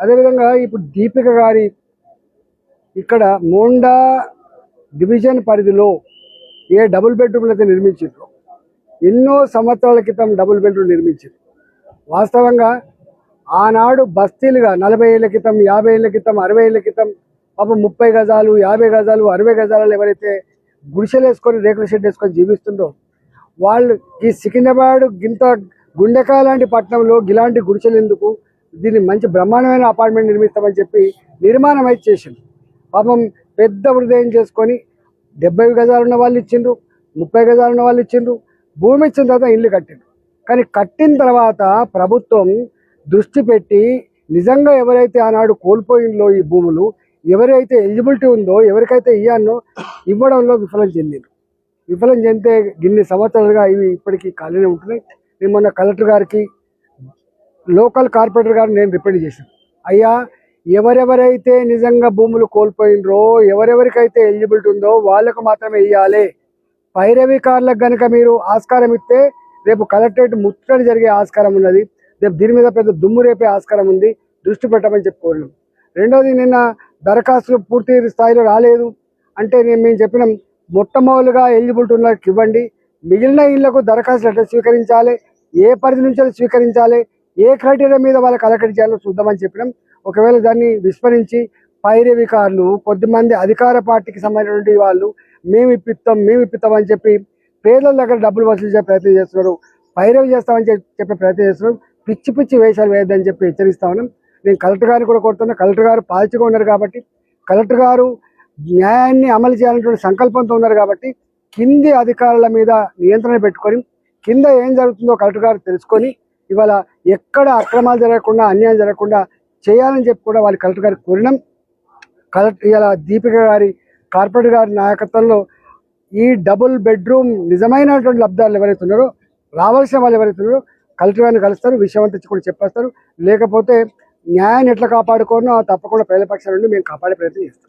అదేవిధంగా ఇప్పుడు దీపిక గారి ఇక్కడ మోండా డివిజన్ పరిధిలో ఏ డబుల్ బెడ్రూమ్లు అయితే నిర్మించారు ఎన్నో సంవత్సరాల క్రితం డబుల్ బెడ్రూమ్ నిర్మించారు వాస్తవంగా ఆనాడు బస్తీలుగా నలభై ఏళ్ళ క్రితం యాభై ఏళ్ళ క్రితం అరవై ఏళ్ళ క్రితం పాపం ముప్పై గజాలు యాభై గజాలు అరవై గజాలు ఎవరైతే గుడిసెలు వేసుకొని రేకుల షెడ్ వేసుకొని జీవిస్తుండో వాళ్ళు ఈ సికింద్రాబాద్ గింత గుండెకాయ లాంటి పట్టణంలో ఇలాంటి గుడిసెలు ఎందుకు? దీన్ని మంచి బ్రహ్మాండమైన అపార్ట్మెంట్ నిర్మిస్తామని చెప్పి నిర్మాణం అయితే చేసిండు. పాపం పెద్ద హృదయం చేసుకొని డెబ్బై గజాలు ఉన్న వాళ్ళు ఇచ్చిండ్రు ముప్పై గజాలు ఉన్న వాళ్ళు ఇచ్చిండ్రు భూమి ఇచ్చిన తర్వాత ఇల్లు కట్టిండ్రు. కానీ కట్టిన తర్వాత ప్రభుత్వం దృష్టి పెట్టి నిజంగా ఎవరైతే ఆనాడు కోల్పోయిందో ఈ భూములు ఎవరైతే ఎలిజిబిలిటీ ఉందో ఎవరికైతే ఇయ్యానో ఇవ్వడంలో విఫలం చెందిండ్రు. విఫలం చెందితే గిన్ని సంవత్సరాలుగా ఇవి ఇప్పటికీ ఖాళీనే ఉంటున్నాయి. నేను మొన్న కలెక్టర్ గారికి లోకల్ కార్పొరేటర్ గారు నేను రిప్రజెంట్ చేశాను. అయ్యా ఎవరెవరైతే నిజంగా భూములు కోల్పోయినరో ఎవరెవరికైతే ఎలిజిబిలిటీ ఉందో వాళ్ళకు మాత్రమే ఇవ్వాలి పైరవికారులకు కనుక మీరు ఆస్కారం ఇస్తే రేపు కలెక్టరేట్ ముట్టడి జరిగే ఆస్కారం ఉన్నది. రేపు దీని మీద పెద్ద దుమ్ము రేపే ఆస్కారం ఉంది. దృష్టి పెట్టమని చెప్పుకోలేము రెండోది నిన్న దరఖాస్తులు పూర్తి స్థాయిలో రాలేదు. అంటే నేను మేము చెప్పినాం మొట్టమొదలుగా ఎలిజిబిలిటీ ఉన్న ఇవ్వండి. మిగిలిన ఇళ్ళకు దరఖాస్తులు ఎట్లా స్వీకరించాలి? ఏ పరిధి నుంచి స్వీకరించాలి? ఏ క్రైటీరియా మీద వాళ్ళకి అలకటి చేయాలో చూద్దామని చెప్పినాం. ఒకవేళ దాన్ని విస్మరించి పైరవికారులు కొద్దిమంది అధికార పార్టీకి సంబంధించినటువంటి వాళ్ళు మేము ఇప్పిస్తాం మేము ఇప్పిస్తాం అని చెప్పి పేదల దగ్గర డబ్బులు వసూలు చేసే ప్రయత్నం చేస్తున్నారు. పైరవి చేస్తామని చెప్పి చెప్పే ప్రయత్నం చేస్తున్నారు. పిచ్చి పిచ్చి వేషాలు వేయద్దని చెప్పి హెచ్చరిస్తా ఉన్నాం. నేను కలెక్టర్ గారిని కూడా కోరుతున్నా. కలెక్టర్ గారు పాల్చిగా ఉన్నారు కాబట్టి కలెక్టర్ గారు న్యాయాన్ని అమలు చేయాలనేటువంటి సంకల్పంతో ఉన్నారు కాబట్టి కింది అధికారుల మీద నియంత్రణ పెట్టుకొని కింద ఏం జరుగుతుందో కలెక్టర్ గారు తెలుసుకొని ఇవాళ ఎక్కడ అక్రమాలు జరగకుండా అన్యాయం జరగకుండా చేయాలని చెప్పి కూడా వాళ్ళు కలెక్టర్ గారికి కోరినాం. కలెక్టర్ ఇవాళ దీపిక గారి కార్పొరేటర్ గారి నాయకత్వంలో ఈ డబుల్ బెడ్రూమ్ నిజమైనటువంటి లబ్ధాలు ఎవరైతే ఉన్నారో రావాల్సిన వాళ్ళు ఎవరైతే ఉన్నారో కలెక్టర్ గారిని కలుస్తారు విషయం అంతా కూడా చెప్పేస్తారు. లేకపోతే న్యాయాన్ని ఎట్లా కాపాడుకోనో తప్పకుండా ప్రజల పక్షాల నుండి మేము కాపాడే ప్రయత్నం చేస్తాం.